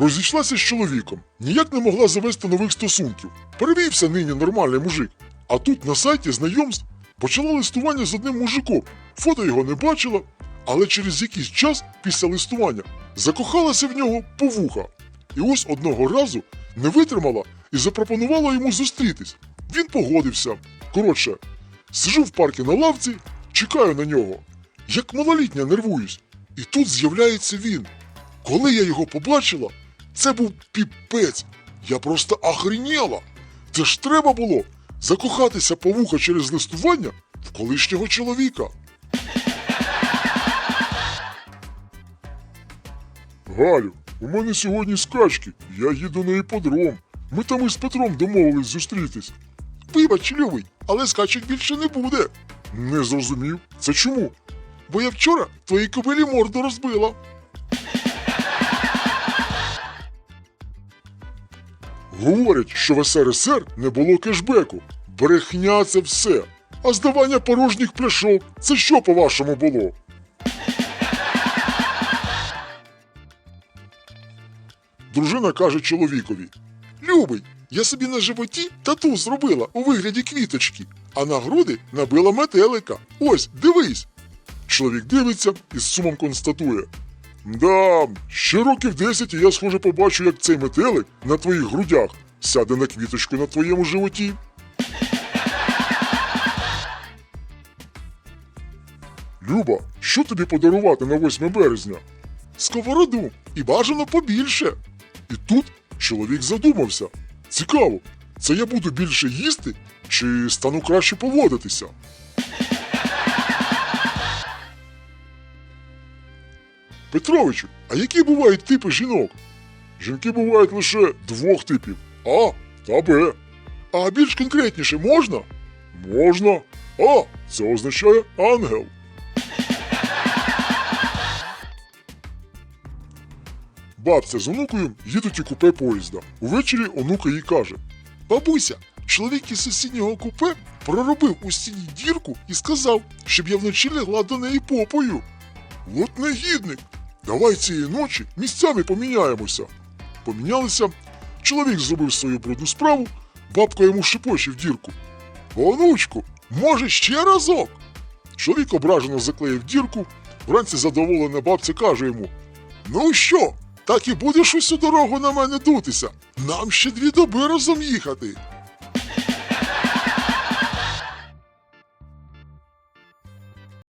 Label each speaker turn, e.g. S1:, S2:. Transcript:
S1: Розійшлася з чоловіком, ніяк не могла завести нових стосунків. Перевівся нині нормальний мужик. А тут на сайті знайомств почала листування з одним мужиком. Фото його не бачила, але через якийсь час після листування закохалася в нього по вуха. І ось одного разу не витримала і запропонувала йому зустрітись. Він погодився. Коротше, сижу в парку на лавці, чекаю на нього. Як малолітня нервуюсь. І тут з'являється він. Коли я його побачила, це був піпець. Я просто охреніла. Це ж треба було закохатися по вуха через листування в колишнього чоловіка. Галю, у мене сьогодні скачки. Я їду на іподром. Ми там із Петром домовились зустрітись. Вибач, любий, але скачок більше не буде. Не зрозумів. Це чому? Бо я вчора твоїй кобилі морду розбила. Говорять, що в СРСР не було кешбеку. Брехня це все. А здавання порожніх пляшок це що по-вашому було? Дружина каже чоловікові: Любий, я собі на животі тату зробила у вигляді квіточки, а на груди набила метелика. Ось, дивись. Чоловік дивиться і з сумом констатує: Да, ще років 10 і я схоже побачу, як цей метелик на твоїх грудях сяде на квіточку на твоєму животі. Люба, що тобі подарувати на 8 березня? Сковороду і бажано побільше. І тут чоловік задумався. Цікаво, це я буду більше їсти чи стану краще поводитися? Петровичу, а які бувають типи жінок? Жінки бувають лише двох типів А та Б. А більш конкретніше можна? Можна. А це означає ангел. Бабця з онукою їдуть у купе поїзда. Увечері онука їй каже: Бабуся, чоловік із сусіднього купе проробив у стіні дірку і сказав, щоб я вночі лягла до неї попою. От негідник. Давай цієї ночі місцями поміняємося. Помінялися. Чоловік зробив свою брудну справу, бабка йому шипоче в дірку. Онучку, може ще разок? Чоловік ображено заклеїв дірку. Вранці задоволена бабця каже йому: Ну що, так і будеш усю дорогу на мене дутися? Нам ще дві доби разом їхати.